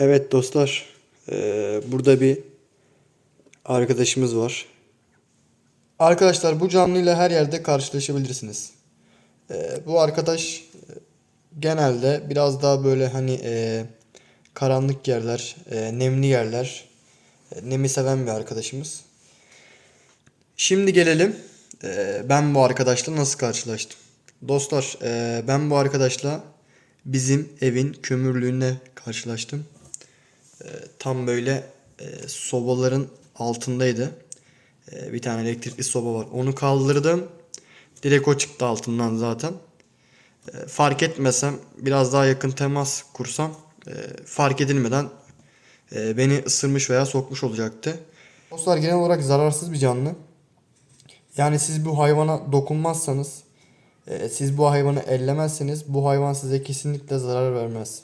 Evet dostlar, eee, burada bir arkadaşımız var. Arkadaşlar bu canlıyla her yerde karşılaşabilirsiniz. Eee, bu arkadaş e, genelde biraz daha böyle hani karanlık yerler, nemli yerler, e, nemi seven bir arkadaşımız. Şimdi gelelim ben bu arkadaşla nasıl karşılaştım. Dostlar ben bu arkadaşla bizim evin kömürlüğüne karşılaştım. Tam böyle e, sobaların altındaydı. Ee, bir tane elektrikli soba var. Onu kaldırdım. Direkt o çıktı altından zaten. Ee, fark etmesem biraz daha yakın temas kursam e, fark edilmeden e, beni ısırmış veya sokmuş olacaktı. Dostlar genel olarak zararsız bir canlı. Yani siz bu hayvana dokunmazsanız, e, siz bu hayvanı ellemezseniz bu hayvan size kesinlikle zarar vermez.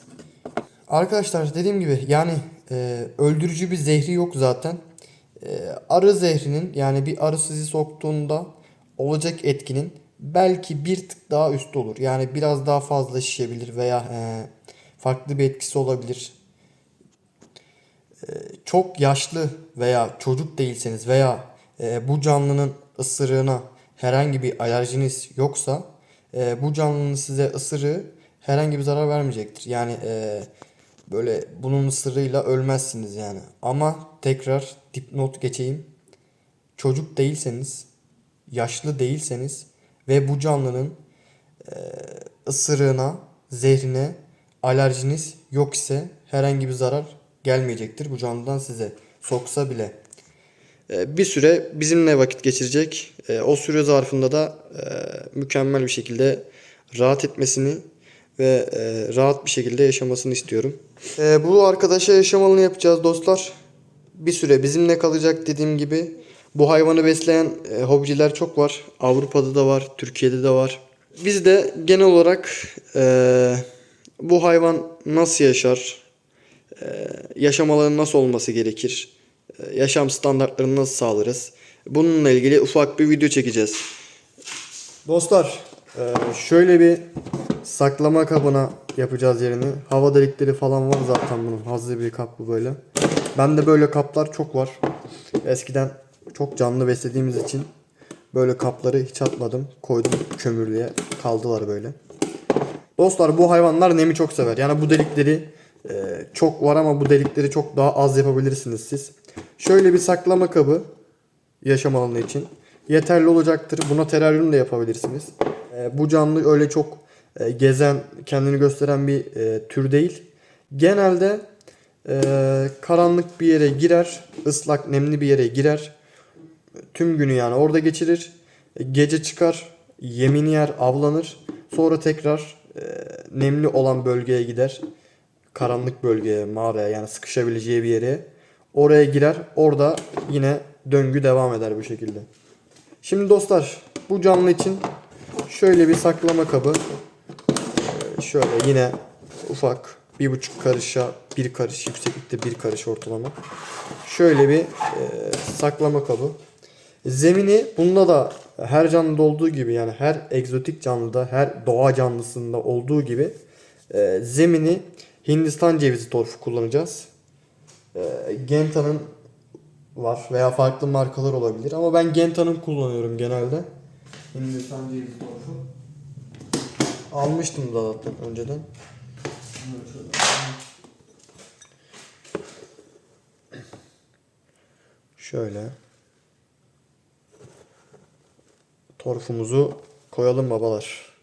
Arkadaşlar dediğim gibi yani e, öldürücü bir zehri yok zaten. E, arı zehrinin yani bir arı sizi soktuğunda olacak etkinin belki bir tık daha üstü olur. Yani biraz daha fazla şişebilir veya e, farklı bir etkisi olabilir. E, çok yaşlı veya çocuk değilseniz veya e, bu canlının ısırığına herhangi bir alerjiniz yoksa e, bu canlının size ısırığı herhangi bir zarar vermeyecektir. Yani e, böyle bunun ısırığıyla ölmezsiniz yani. Ama tekrar dipnot geçeyim. Çocuk değilseniz, yaşlı değilseniz ve bu canlının e, ısırığına, zehrine alerjiniz yok ise herhangi bir zarar gelmeyecektir bu canlıdan size. Soksa bile. Bir süre bizimle vakit geçirecek. O süre zarfında da mükemmel bir şekilde rahat etmesini ve e, rahat bir şekilde yaşamasını istiyorum. E, bu arkadaşa yaşam alanı yapacağız dostlar. Bir süre bizimle kalacak dediğim gibi. Bu hayvanı besleyen e, hobiciler çok var. Avrupa'da da var, Türkiye'de de var. Biz de genel olarak e, bu hayvan nasıl yaşar, e, yaşam alanı nasıl olması gerekir, e, yaşam standartlarını nasıl sağlarız, bununla ilgili ufak bir video çekeceğiz. Dostlar e, şöyle bir saklama kabına yapacağız yerini. Hava delikleri falan var zaten bunun. Hazır bir kap bu böyle. Bende böyle kaplar çok var. Eskiden çok canlı beslediğimiz için böyle kapları hiç atmadım. Koydum kömürlüğe. Kaldılar böyle. Dostlar bu hayvanlar nemi çok sever. Yani bu delikleri e, çok var ama bu delikleri çok daha az yapabilirsiniz siz. Şöyle bir saklama kabı yaşam alanı için yeterli olacaktır. Buna teraryum da yapabilirsiniz. E, bu canlı öyle çok e, gezen, kendini gösteren bir e, tür değil. Genelde e, karanlık bir yere girer, ıslak, nemli bir yere girer. Tüm günü yani orada geçirir. E, Gece çıkar, yemini yer, avlanır. Sonra tekrar e, nemli olan bölgeye gider. Karanlık bölgeye, mağaraya yani sıkışabileceği bir yere. Oraya girer. Orada yine döngü devam eder bu şekilde. Şimdi dostlar bu canlı için şöyle bir saklama kabı. Şöyle yine ufak bir buçuk karışa bir karış yükseklikte bir karış ortalama. Şöyle bir e, saklama kabı. Zemini bunda da her canlıda olduğu gibi yani her egzotik canlıda her doğa canlısında olduğu gibi e, zemini Hindistan cevizi torfu kullanacağız. E, Genta'nın var veya farklı markalar olabilir ama ben Genta'nın kullanıyorum genelde. Hindistan cevizi torfu. Almıştım da zaten önceden. Şöyle. Torfumuzu koyalım babalar.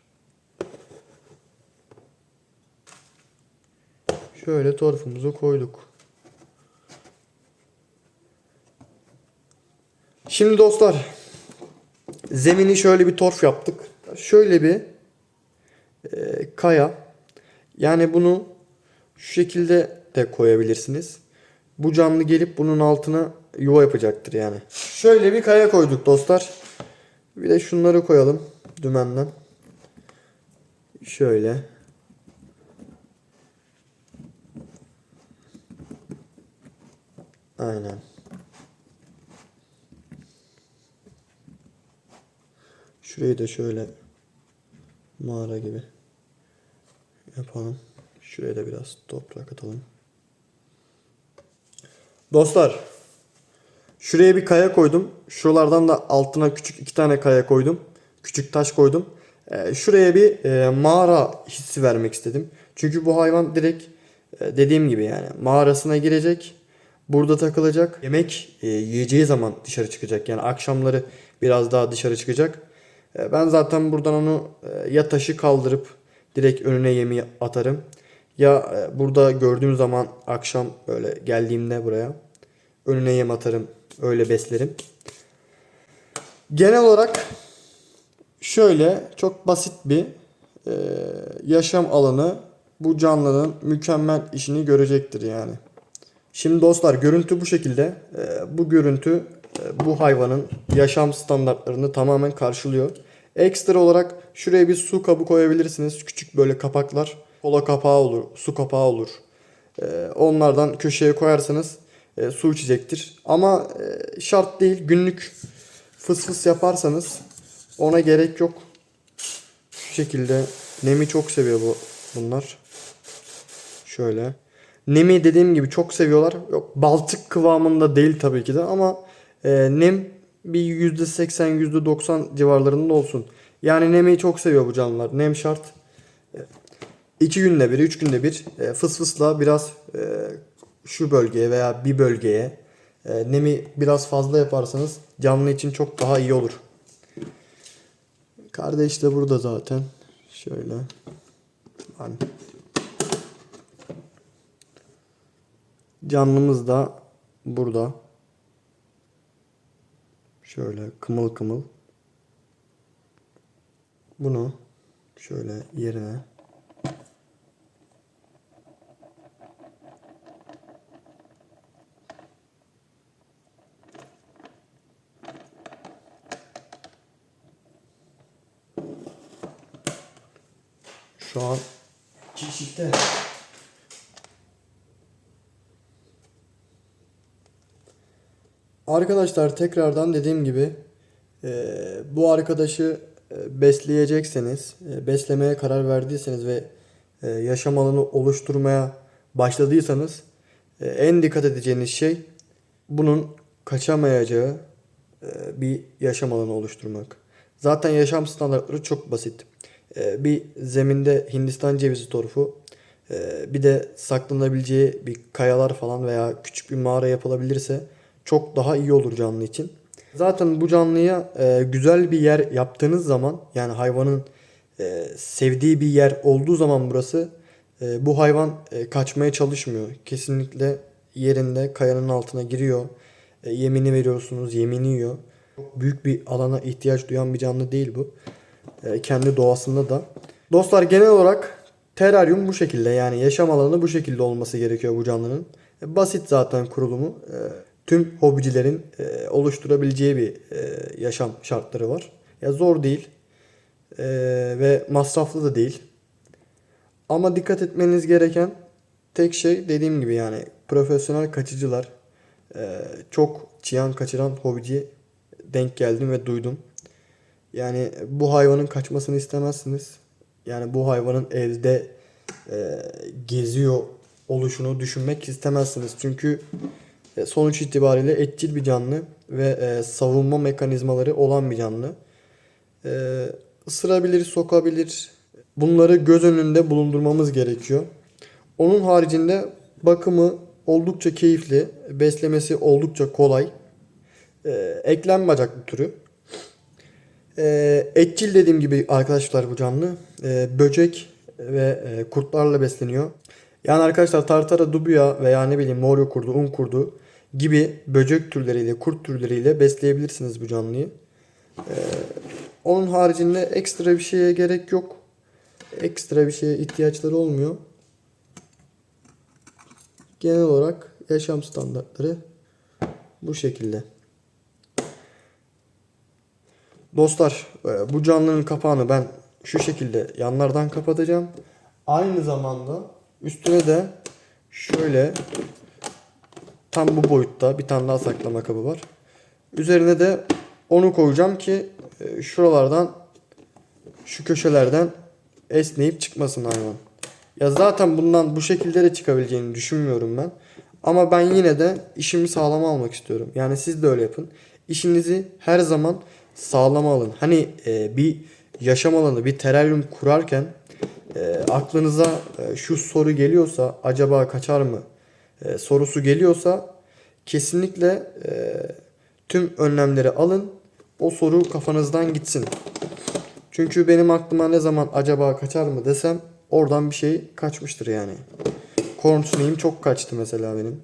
Şöyle torfumuzu koyduk. Şimdi dostlar zemini şöyle bir torf yaptık. Şöyle bir kaya. Yani bunu şu şekilde de koyabilirsiniz. Bu canlı gelip bunun altına yuva yapacaktır yani. Şöyle bir kaya koyduk dostlar. Bir de şunları koyalım dümenden. Şöyle. Aynen. Şurayı da şöyle mağara gibi yapalım. Şuraya da biraz toprak atalım. Dostlar şuraya bir kaya koydum. Şuralardan da altına küçük iki tane kaya koydum. Küçük taş koydum. Ee, şuraya bir e, mağara hissi vermek istedim. Çünkü bu hayvan direkt e, dediğim gibi yani mağarasına girecek. Burada takılacak. Yemek e, yiyeceği zaman dışarı çıkacak. Yani akşamları biraz daha dışarı çıkacak. Ben zaten buradan onu e, ya taşı kaldırıp direkt önüne yemi atarım. Ya e, burada gördüğüm zaman akşam böyle geldiğimde buraya önüne yem atarım. Öyle beslerim. Genel olarak şöyle çok basit bir e, yaşam alanı bu canlının mükemmel işini görecektir yani. Şimdi dostlar görüntü bu şekilde. E, bu görüntü e, bu hayvanın yaşam standartlarını tamamen karşılıyor. Ekstra olarak şuraya bir su kabı koyabilirsiniz. Küçük böyle kapaklar. Kola kapağı olur, su kapağı olur. E, onlardan köşeye koyarsanız e, su içecektir. Ama e, şart değil. Günlük fıs fıs yaparsanız ona gerek yok. Şu şekilde nemi çok seviyor bu bunlar. Şöyle. Nemi dediğim gibi çok seviyorlar. Yok balçık kıvamında değil tabii ki de ama e, nem bir %80 %90 civarlarında olsun. Yani nemi çok seviyor bu canlılar. Nem şart. E, iki günde bir, üç günde bir e, fıs fısla biraz e, şu bölgeye veya bir bölgeye e, nemi biraz fazla yaparsanız canlı için çok daha iyi olur. Kardeş de burada zaten. Şöyle. Hani. Canlımız da burada. Şöyle kımıl kımıl. Bunu şöyle yerine şu an çiftlikte. Arkadaşlar tekrardan dediğim gibi e, bu arkadaşı e, besleyecekseniz, e, beslemeye karar verdiyseniz ve e, yaşam alanı oluşturmaya başladıysanız e, en dikkat edeceğiniz şey bunun kaçamayacağı e, bir yaşam alanı oluşturmak. Zaten yaşam standartları çok basit. E, bir zeminde Hindistan cevizi torfu, e, bir de saklanabileceği bir kayalar falan veya küçük bir mağara yapılabilirse çok daha iyi olur canlı için. Zaten bu canlıya e, güzel bir yer yaptığınız zaman yani hayvanın e, sevdiği bir yer olduğu zaman burası e, bu hayvan e, kaçmaya çalışmıyor. Kesinlikle yerinde kayanın altına giriyor. E, yemini veriyorsunuz, yemini yiyor. Büyük bir alana ihtiyaç duyan bir canlı değil bu. E, kendi doğasında da. Dostlar genel olarak teraryum bu şekilde yani yaşam alanı bu şekilde olması gerekiyor bu canlının. E, basit zaten kurulumu. E, tüm hobicilerin e, oluşturabileceği bir e, yaşam şartları var. Ya zor değil e, ve masraflı da değil. Ama dikkat etmeniz gereken tek şey dediğim gibi yani profesyonel kaçıcılar çok çıyan kaçıran hobici denk geldim ve duydum. Yani bu hayvanın kaçmasını istemezsiniz. Yani bu hayvanın evde e, geziyor oluşunu düşünmek istemezsiniz. Çünkü sonuç itibariyle etçil bir canlı ve e, savunma mekanizmaları olan bir canlı. E, ısırabilir, sokabilir. Bunları göz önünde bulundurmamız gerekiyor. Onun haricinde bakımı oldukça keyifli, beslemesi oldukça kolay. E, eklem bacaklı türü. E, etçil dediğim gibi arkadaşlar bu canlı. E, böcek ve e, kurtlarla besleniyor. Yani arkadaşlar tartara, dubia veya ne bileyim moryo kurdu, un kurdu gibi böcek türleriyle, kurt türleriyle besleyebilirsiniz bu canlıyı. Ee, onun haricinde ekstra bir şeye gerek yok. Ekstra bir şeye ihtiyaçları olmuyor. Genel olarak yaşam standartları bu şekilde. Dostlar e, bu canlının kapağını ben şu şekilde yanlardan kapatacağım. Aynı zamanda üstüne de şöyle tam bu boyutta bir tane daha saklama kabı var. Üzerine de onu koyacağım ki e, şuralardan şu köşelerden esneyip çıkmasın hayvan. Ya zaten bundan bu şekilde de çıkabileceğini düşünmüyorum ben. Ama ben yine de işimi sağlama almak istiyorum. Yani siz de öyle yapın. İşinizi her zaman sağlama alın. Hani e, bir yaşam alanı, bir teraryum kurarken e, aklınıza e, şu soru geliyorsa acaba kaçar mı e, sorusu geliyorsa kesinlikle e, tüm önlemleri alın. O soru kafanızdan gitsin. Çünkü benim aklıma ne zaman acaba kaçar mı desem oradan bir şey kaçmıştır yani. Corn snak'im çok kaçtı mesela benim.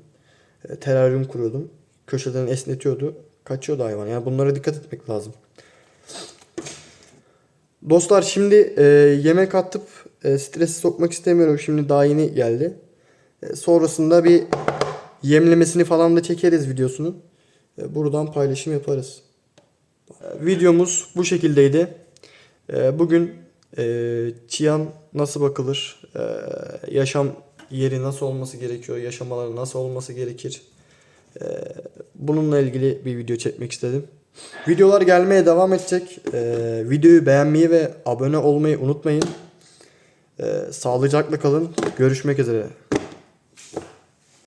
E, teraryum kuruyordum. Köşeden esnetiyordu. Kaçıyordu hayvan. Yani bunlara dikkat etmek lazım. Dostlar şimdi e, yemek atıp e, stresi sokmak istemiyorum. Şimdi daha yeni geldi. E, sonrasında bir yemlemesini falan da çekeriz videosunu. E, buradan paylaşım yaparız. E, videomuz bu şekildeydi. E, bugün e, çiyan nasıl bakılır, e, yaşam yeri nasıl olması gerekiyor, yaşamaları nasıl olması gerekir. E, bununla ilgili bir video çekmek istedim. Videolar gelmeye devam edecek. E, videoyu beğenmeyi ve abone olmayı unutmayın. E, sağlıcakla kalın. Görüşmek üzere.